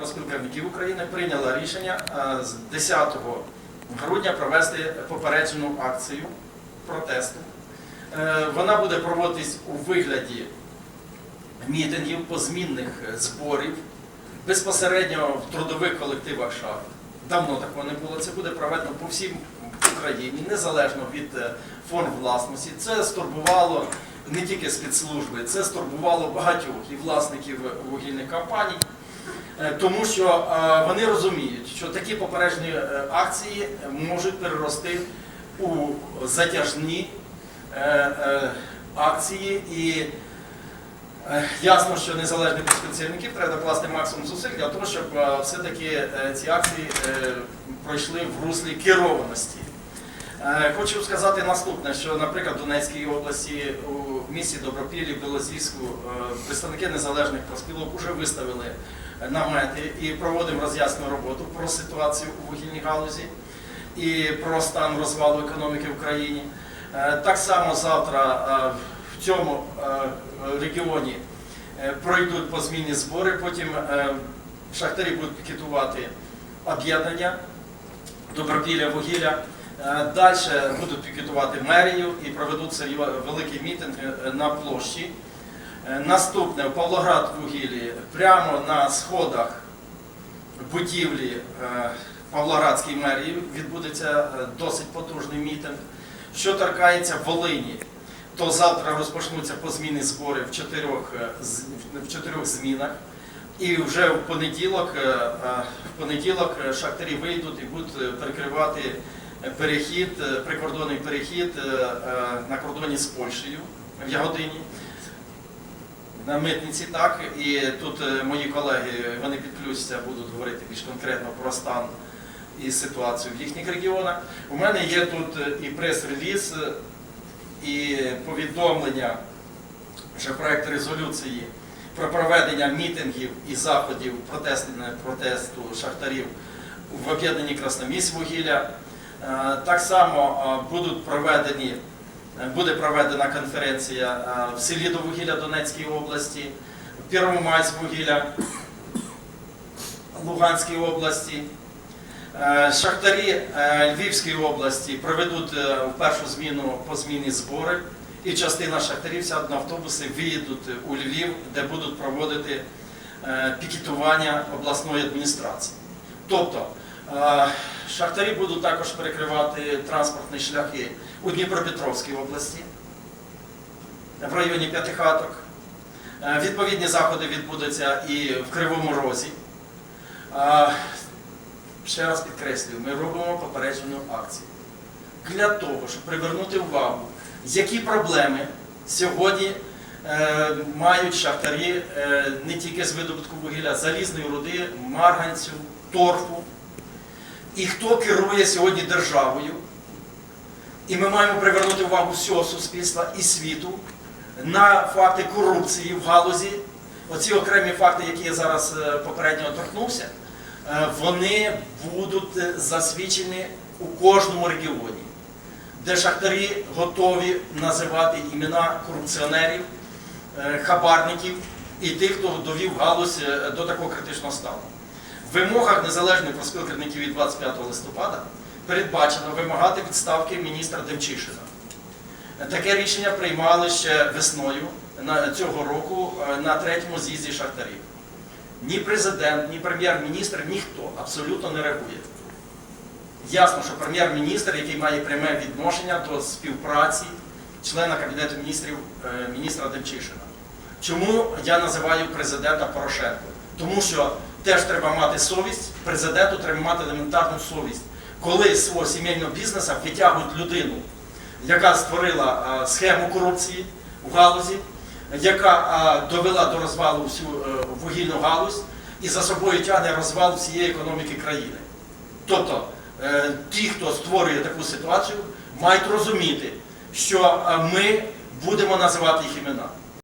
профспілківників України прийняла рішення е, з 10 грудня провести попереджену акцію протесту. Е, Вона буде проводитись у вигляді мітингів, позмінних зборів, безпосередньо в трудових колективах шахт. Давно такого не було. Це буде проведено по всій Україні, незалежно від е, форм власності. Це стурбувало не тільки спецслужби, це стурбувало багатьох і власників вугільних компаній. Е, Тому що е, вони розуміють, що такі попереджені е, акції можуть перерости у затяжні акції і Ясно, що незалежних працівників треба докласти максимум зусиль для того, щоб все-таки ці акції пройшли в руслі керованості. Хочу сказати наступне, що, наприклад, в Донецькій області, у місті Добропіллі, Білозірську, е, представники незалежних профспілок вже виставили намети і проводимо роз'яснену роботу про ситуацію у вугільній галузі і про стан розвалу економіки в країні. Е, Так само завтра е, в цьому е, регіоні пройдуть позмінні збори, потім шахтарі будуть пікетувати об'єднання Добропілля, вугілля. Далі будуть пікетувати мерію і проведуть великий мітинг на площі. Е, Наступне в Павлоград вугіллі прямо на сходах будівлі е, Павлоградської мерії відбудеться е, досить потужний мітинг. Що торкається Волині, то завтра розпочнуться позмінні збори в чотирьох, в чотирьох змінах. І вже в понеділок, в понеділок шахтарі вийдуть і будуть перекривати перехід, прикордонний перехід на кордоні з Польщею в Ягодині. На митниці так, і тут е, мої колеги вони підключаться, будуть говорити більш конкретно про стан і ситуацію в їхніх регіонах. У мене є тут е, і прес-реліз, е, і повідомлення, що проект резолюції про проведення мітингів і заходів протесту, шахтарів в об'єднанні Красномісь вугілля. Так само будуть проведені, буде проведена конференція е, в селі Довугілля Донецької області, в Первомайськ вугілля Луганській області. Е, Шахтарі е, Львівської області проведуть е, в першу зміну позмінні збори, і частина шахтарів сядуть на автобуси, виїдуть у Львів, де будуть проводити е, пікетування обласної адміністрації. Тобто е, шахтарі будуть також перекривати транспортні шляхи у Дніпропетровській області, в районі П'ятихаток. Відповідні заходи відбудуться і в Кривому Розі. Ще раз підкреслюю, ми робимо попереджену акцію для того, щоб привернути увагу, які проблеми сьогодні е, мають шахтарі е, не тільки з видобутку вугілля, залізної руди, марганцю, торфу. І хто керує сьогодні державою. І ми маємо привернути увагу всього суспільства і світу на факти корупції в галузі. Оці окремі факти, які я зараз е, попередньо торкнувся, е, вони будуть е, засвідчені у кожному регіоні, де шахтарі готові називати імена корупціонерів, хабарників і тих, хто довів галузь до такого критичного стану. В вимогах незалежних проспілківників від 25 листопада передбачено вимагати відставки міністра Демчишина. Таке рішення приймали ще весною цього року е, на третьому з'їзді шахтарів. Ні президент, ні прем'єр-міністр, ніхто абсолютно не реагує. Ясно, що прем'єр-міністр, який має пряме відношення до співпраці члена Кабінету міністрів е, міністра Демчишина. Чому я називаю президента Порошенко? Тому що теж треба мати совість, президенту треба мати елементарну совість. Коли з свого сімейного бізнесу витягують людину, яка створила схему корупції у галузі, яка довела до розвалу всю е, вугільну галузь і за собою тягне розвал всієї економіки країни. Тобто е, ті, хто створює таку ситуацію, мають розуміти, що е, ми будемо називати їх імена.